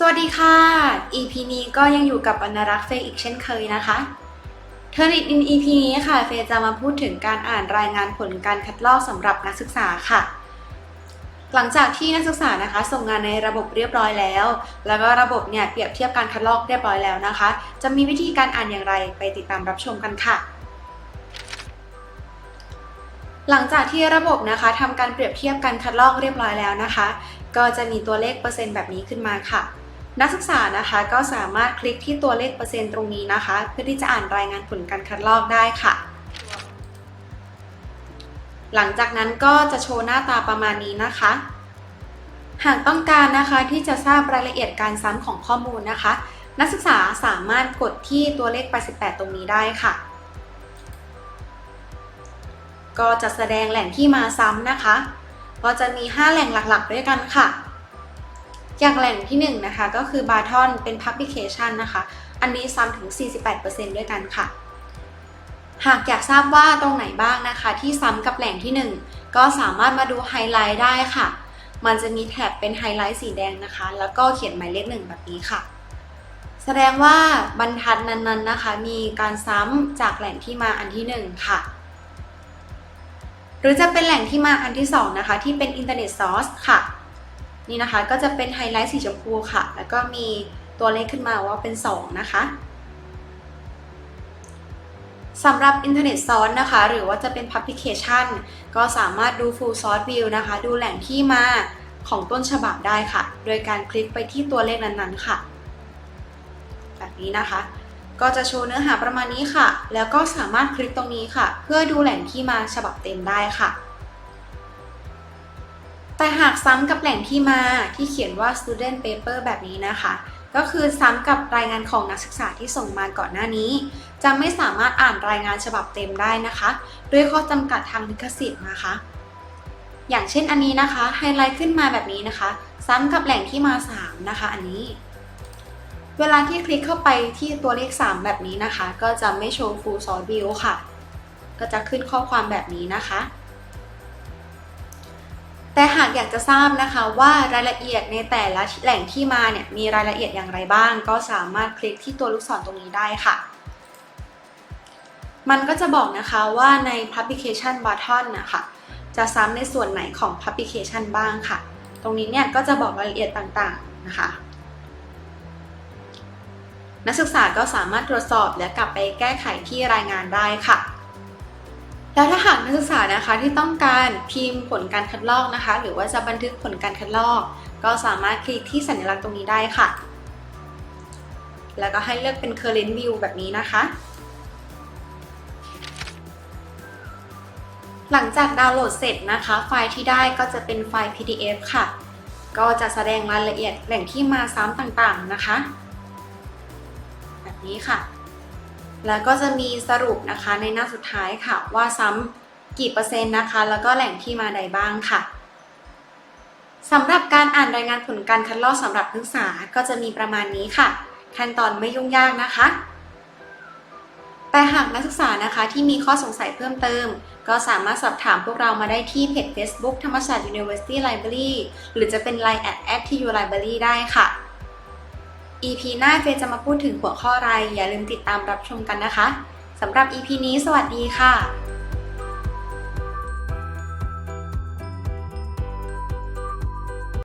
สวัสดีค่ะ EP นี้ก็ยังอยู่กับวรรณรักษ์เฟยอีกเช่นเคยนะคะเทอร์นิตอิน EP นี้ค่ะเฟยจะมาพูดถึงการอ่านรายงานผลการคัดลอกสำหรับนักศึกษาค่ะ หลังจากที่นักศึกษานะคะ ส่งงานในระบบเรียบร้อยแล้ว แล้วก็ระบบเนี่ยเปรียบเทียบการคัดลอกเรียบร้อยแล้วนะคะ จะมีวิธีการอ่านอย่างไรไปติดตามรับชมกันค่ะหลังจากที่ระบบนะคะทำการเปรียบเทียบการคัดลอกเรียบร้อยแล้วนะคะ ก็จะมีตัวเลขเปอร์เซ็นต์แบบนี้ขึ้นมาค่ะ นักศึกษานะคะก็สามารถคลิกที่ตัวเลขเปอร์เซ็นต์ตรงนี้นะคะ เพื่อที่จะอ่านรายงานผลการคัดลอกได้ค่ะ หลังจากนั้นก็จะโชว์หน้าตาประมาณนี้นะคะ หากต้องการนะคะที่จะทราบรายละเอียดการซ้ำของข้อมูลนะคะ นักศึกษาสามารถกดที่ตัวเลข 88 ตรงนี้ได้ค่ะ ก็จะแสดงแหล่งที่มาซ้ำนะคะ ก็จะมี 5 แหล่งหลักๆ ด้วยกันค่ะ อย่างแหล่งที่1นนะคะก็คือบาทอนเป็น Publication นะคะ อันนี้ซ้ำถึง 48%ด้วยกันค่ะ หากอยากทราบว่าตรงไหนบ้างนะคะ ที่ซ้ำกับแหล่งที่ 1 ก็สามารถมาดูไฮไลท์ได้ค่ะ มันจะมีแถบเป็นไฮไลท์สีแดงนะคะ แล้วก็เขียนหมายเลขหนึ่งแบบนี้ค่ะ แสดงว่าบรรทัดนั้นๆนะคะ มีการซ้ำจากแหล่งที่มาอันที่ 1 ค่ะหรือจะเป็นแหล่งที่มาอันที่ 2 นะคะ ที่เป็น Internet Source ค่ะ นี่นะคะก็จะเป็นไฮไลท์สีชมพูค่ะ แล้วก็มีตัวเลขขึ้นมาว่าเป็น 2 นะคะสำหรับ Internet Source นะคะ หรือว่าจะเป็น Publication ก็สามารถดู Full Source View นะคะ ดูแหล่งที่มาของต้นฉบับได้ค่ะ โดยการคลิกไปที่ตัวเลขนั้นๆค่ะ แบบนี้นะคะ ก็จะโชว์เนื้อหาประมาณนี้ค่ะ แล้วก็สามารถคลิกตรงนี้ค่ะ เพื่อดูแหล่งที่มาฉบับเต็มได้ค่ะ แต่หากซ้ำกับแหล่งที่มาที่เขียนว่า student paper แบบนี้นะคะ ก็คือซ้ำกับรายงานของนักศึกษาที่ส่งมาก่อนหน้านี้ จะไม่สามารถอ่านรายงานฉบับเต็มได้นะคะ ด้วยข้อจำกัดทางลิขสิทธิ์นะคะ อย่างเช่นอันนี้นะคะไฮไลท์ขึ้นมาแบบนี้นะคะ ซ้ำกับแหล่งที่มา 3 นะคะ อันนี้ เวลาที่คลิกเข้าไปที่ตัวเลข 3 แบบนี้นะคะ ก็จะไม่โชว์ full source view ค่ะ ก็จะขึ้นข้อความแบบนี้นะคะ แต่หากอยากจะทราบนะคะว่ารายละเอียดในแต่ละแหล่งที่มาเนี่ยมีรายละเอียดอย่างไรบ้าง ก็สามารถคลิกที่ตัวลูกศรตรงนี้ได้ค่ะ มันก็จะบอกนะคะว่าใน publication button นะคะจะซ้ำในส่วนไหนของ publication บ้างค่ะ ตรงนี้เนี่ยก็จะบอกรายละเอียดต่างๆนะคะ นักศึกษาก็สามารถตรวจสอบและกลับไปแก้ไขที่รายงานได้ค่ะ แล้วถ้าหากนักศึกษานะคะที่ต้องการพิมพ์ผลการคัดลอกนะคะ หรือว่าจะบันทึกผลการคัดลอก ก็สามารถคลิกที่สัญลักษณ์ตรงนี้ได้ค่ะ แล้วก็ให้เลือกเป็น current view แบบนี้นะคะ หลังจากดาวน์โหลดเสร็จนะคะ ไฟล์ที่ได้ก็จะเป็นไฟล์ PDF ค่ะ ก็จะแสดงรายละเอียดแหล่งที่มาซ้ำต่างๆนะคะ แบบนี้ค่ะ แล้วก็จะมีสรุปนะคะในหน้าสุดท้ายค่ะ ว่าซ้ำกี่เปอร์เซ็นต์นะคะ แล้วก็แหล่งที่มาใดบ้างค่ะสำหรับการอ่านรายงานผลการคัดลอกสำหรับนักศึกษาก็จะมีประมาณนี้ค่ะ ขั้นตอนไม่ยุ่งยากนะคะ แต่หากนักศึกษานะคะที่มีข้อสงสัยเพิ่มเติม ก็สามารถสอบถามพวกเรามาได้ที่เพจ Facebook ธรรมศาสตร์ University Library หรือจะเป็น Line at at tu library ได้ค่ะ EP หน้าเฟยจะมาพูดถึงหัวข้ออะไร อย่าลืมติดตามรับชมกันนะคะสำหรับ EP นี้สวัสดีค่ะ